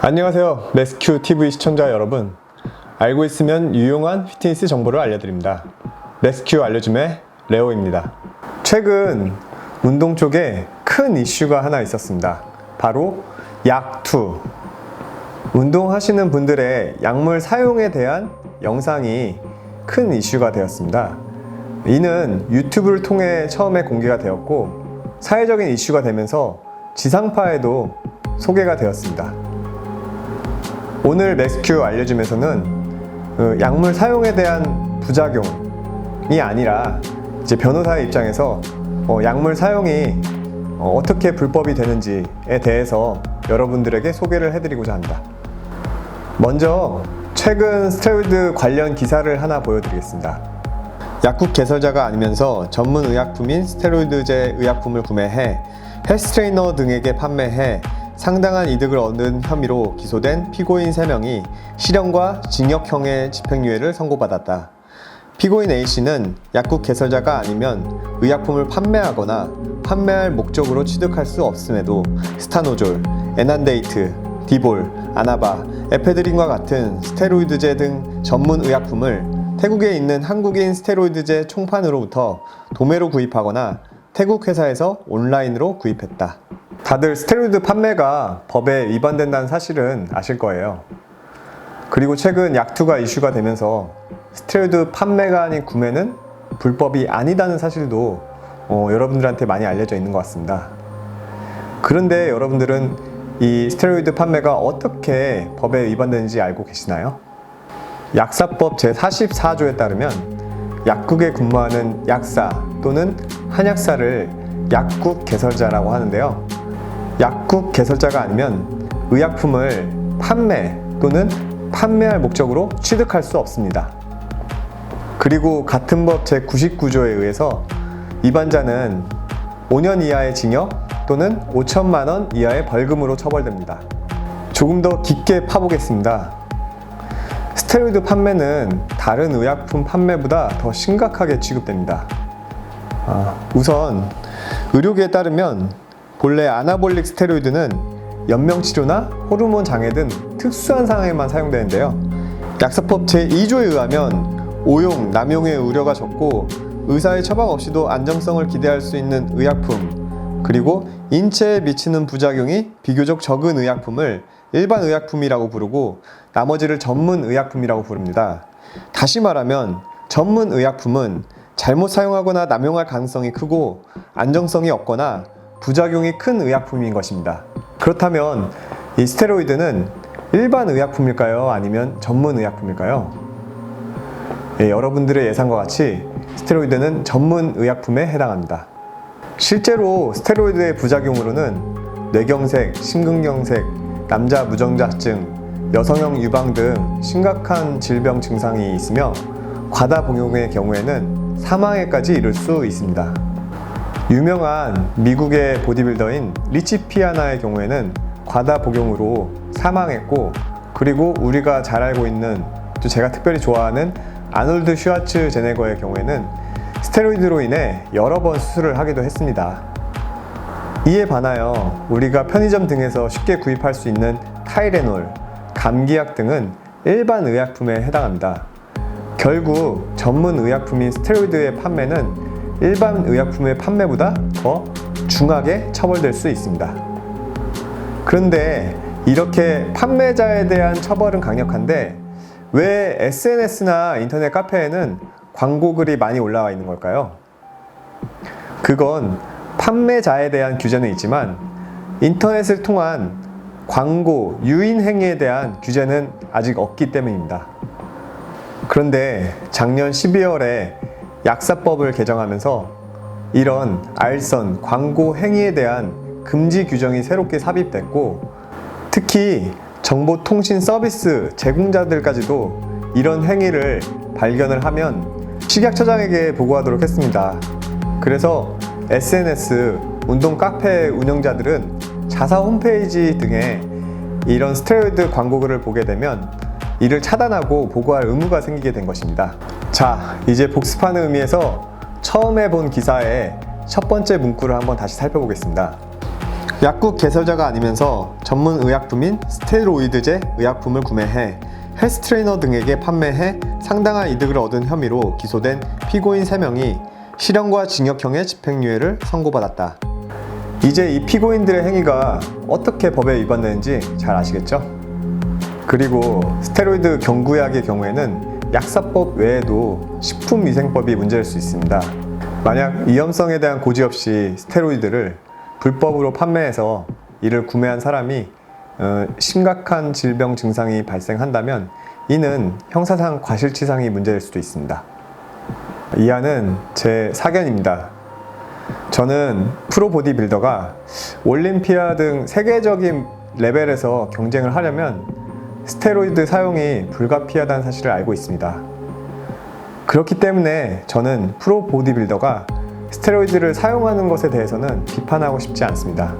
안녕하세요. 레스큐 TV 시청자 여러분. 알고 있으면 유용한 피트니스 정보를 알려드립니다. 레스큐 알려줌의 레오입니다. 최근 운동 쪽에 큰 이슈가 하나 있었습니다. 바로 약투. 운동하시는 분들의 약물 사용에 대한 영상이 큰 이슈가 되었습니다. 이는 유튜브를 통해 처음에 공개가 되었고 사회적인 이슈가 되면서 지상파에도 소개가 되었습니다. 오늘 레스큐 알려줌에서는 그 약물 사용에 대한 부작용이 아니라 이제 변호사의 입장에서 어, 약물 사용이 어, 떻게 불법이 되는지에 대해서 여러분들에게 소개를 해드리고자 합니다. 먼저 최근 스테로이드 관련 기사를 하나 보여드리겠습니다. 약국 개설자가 아니면서 전문 의약품인 스테로이드제 의약품을 구매해 헬스 트레이너 등에게 판매해 상당한 이득을 얻은 혐의로 기소된 피고인 3명이 실형과 징역형의 집행유예를 선고받았다. 피고인 A씨는 약국 개설자가 아니면 의약품을 판매하거나 판매할 목적으로 취득할 수 없음에도 스타노졸, 에난데이트, 디볼, 아나바, 에페드린과 같은 스테로이드제 등 전문 의약품을 태국에 있는 한국인 스테로이드제 총판으로부터 도매로 구입하거나 태국 회사에서 온라인으로 구입했다. 다들 스테로이드 판매가 법에 위반된다는 사실은 아실 거예요. 그리고 최근 약투가 이슈가 되면서 스테로이드 판매가 아닌 구매는 불법이 아니다는 사실도 어, 여러분들한테 많이 알려져 있는 것 같습니다. 그런데 여러분들은 이 스테로이드 판매가 어떻게 법에 위반되는지 알고 계시나요? 약사법 제44조에 따르면 약국에 근무하는 약사 또는 한약사를 약국 개설자라고 하는데요. 약국 개설자가 아니면 의약품을 판매 또는 판매할 목적으로 취득할 수 없습니다. 그리고 같은 법 제99조에 의해서 위반자는 5년 이하의 징역 또는 5천만 원 이하의 벌금으로 처벌됩니다. 조금 더 깊게 파보겠습니다. 스테로이드 판매는 다른 의약품 판매보다 더 심각하게 취급됩니다. 아, 우선 의료계에 따르면 본래 아나볼릭 스테로이드는 연명 치료나 호르몬 장애 등 특수한 상황에만 사용되는데요. 약사법 제2조에 의하면 오용, 남용의 우려가 적고 의사의 처방 없이도 안정성을 기대할 수 있는 의약품 그리고 인체에 미치는 부작용이 비교적 적은 의약품을 일반 의약품이라고 부르고 나머지를 전문 의약품이라고 부릅니다. 다시 말하면 전문 의약품은 잘못 사용하거나 남용할 가능성이 크고 안정성이 없거나 부작용이 큰 의약품인 것입니다. 그렇다면 이 스테로이드는 일반 의약품일까요? 아니면 전문 의약품일까요? 예, 여러분들의 예상과 같이 스테로이드는 전문 의약품에 해당합니다. 실제로 스테로이드의 부작용으로는 뇌경색, 심근경색, 남자 무정자증, 여성형 유방 등 심각한 질병 증상이 있으며 과다 복용의 경우에는 사망에까지 이를 수 있습니다. 유명한 미국의 보디빌더인 리치 피아나의 경우에는 과다 복용으로 사망했고 그리고 우리가 잘 알고 있는 또 제가 특별히 좋아하는 아놀드 슈와츠 제네거의 경우에는 스테로이드로 인해 여러 번 수술을 하기도 했습니다. 이에 반하여 우리가 편의점 등에서 쉽게 구입할 수 있는 타이레놀, 감기약 등은 일반 의약품에 해당합니다. 결국 전문 의약품인 스테로이드의 판매는 일반 의약품의 판매보다 더 중하게 처벌될 수 있습니다. 그런데 이렇게 판매자에 대한 처벌은 강력한데 왜 SNS나 인터넷 카페에는 광고 글이 많이 올라와 있는 걸까요? 그건 판매자에 대한 규제는 있지만 인터넷을 통한 광고, 유인 행위에 대한 규제는 아직 없기 때문입니다. 그런데 작년 12월에 약사법을 개정하면서 이런 알선, 광고 행위에 대한 금지 규정이 새롭게 삽입됐고 특히 정보통신 서비스 제공자들까지도 이런 행위를 발견을 하면 식약처장에게 보고하도록 했습니다. 그래서 SNS, 운동 카페 운영자들은 자사 홈페이지 등에 이런 스테로이드 광고글을 보게 되면 이를 차단하고 보고할 의무가 생기게 된 것입니다. 자, 이제 복습하는 의미에서 처음에 본 기사의 첫 번째 문구를 한번 다시 살펴보겠습니다. 약국 개설자가 아니면서 전문 의약품인 스테로이드제 의약품을 구매해 헬스 트레이너 등에게 판매해 상당한 이득을 얻은 혐의로 기소된 피고인 3명이 실형과 징역형의 집행유예를 선고받았다. 이제 이 피고인들의 행위가 어떻게 법에 위반되는지 잘 아시겠죠? 그리고 스테로이드 경구약의 경우에는 약사법 외에도 식품위생법이 문제일 수 있습니다. 만약 위험성에 대한 고지 없이 스테로이드를 불법으로 판매해서 이를 구매한 사람이 어, 심각한 질병 증상이 발생한다면 이는 형사상 과실치상이 문제일 수도 있습니다. 이하는 제 사견입니다. 저는 프로 보디빌더가 올림피아 등 세계적인 레벨에서 경쟁을 하려면 스테로이드 사용이 불가피하다는 사실을 알고 있습니다. 그렇기 때문에 저는 프로 보디빌더가 스테로이드를 사용하는 것에 대해서는 비판하고 싶지 않습니다.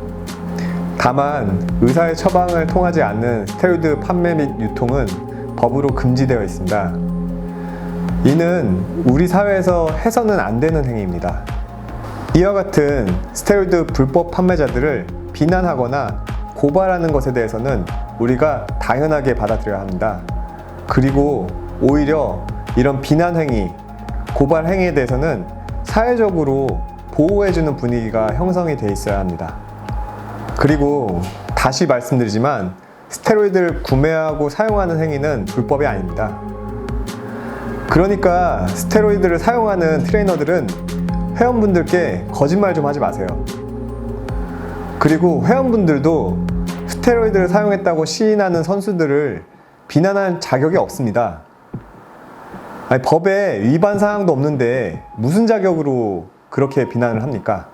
다만 의사의 처방을 통하지 않는 스테로이드 판매 및 유통은 법으로 금지되어 있습니다. 이는 우리 사회에서 해서는 안 되는 행위입니다. 이와 같은 스테로이드 불법 판매자들을 비난하거나 고발하는 것에 대해서는 우리가 당연하게 받아들여야 합니다. 그리고 오히려 이런 비난 행위, 고발 행위에 대해서는 사회적으로 보호해주는 분위기가 형성이 돼 있어야 합니다. 그리고 다시 말씀드리지만 스테로이드를 구매하고 사용하는 행위는 불법이 아닙니다. 그러니까 스테로이드를 사용하는 트레이너들은 회원분들께 거짓말 좀 하지 마세요. 그리고 회원분들도 스테로이드를 사용했다고 시인하는 선수들을 비난할 자격이 없습니다. 아니, 법에 위반 사항도 없는데 무슨 자격으로 그렇게 비난을 합니까?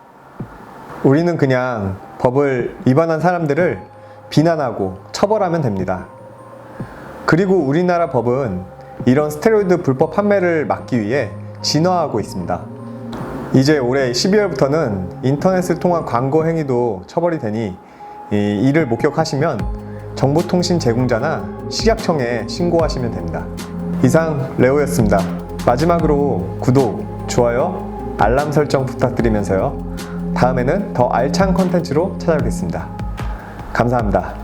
우리는 그냥 법을 위반한 사람들을 비난하고 처벌하면 됩니다. 그리고 우리나라 법은 이런 스테로이드 불법 판매를 막기 위해 진화하고 있습니다. 이제 올해 12월부터는 인터넷을 통한 광고 행위도 처벌이 되니 이 이를 목격하시면 정보통신 제공자나 식약청에 신고하시면 됩니다. 이상 레오였습니다. 마지막으로 구독, 좋아요, 알람 설정 부탁드리면서요. 다음에는 더 알찬 컨텐츠로 찾아뵙겠습니다. 감사합니다.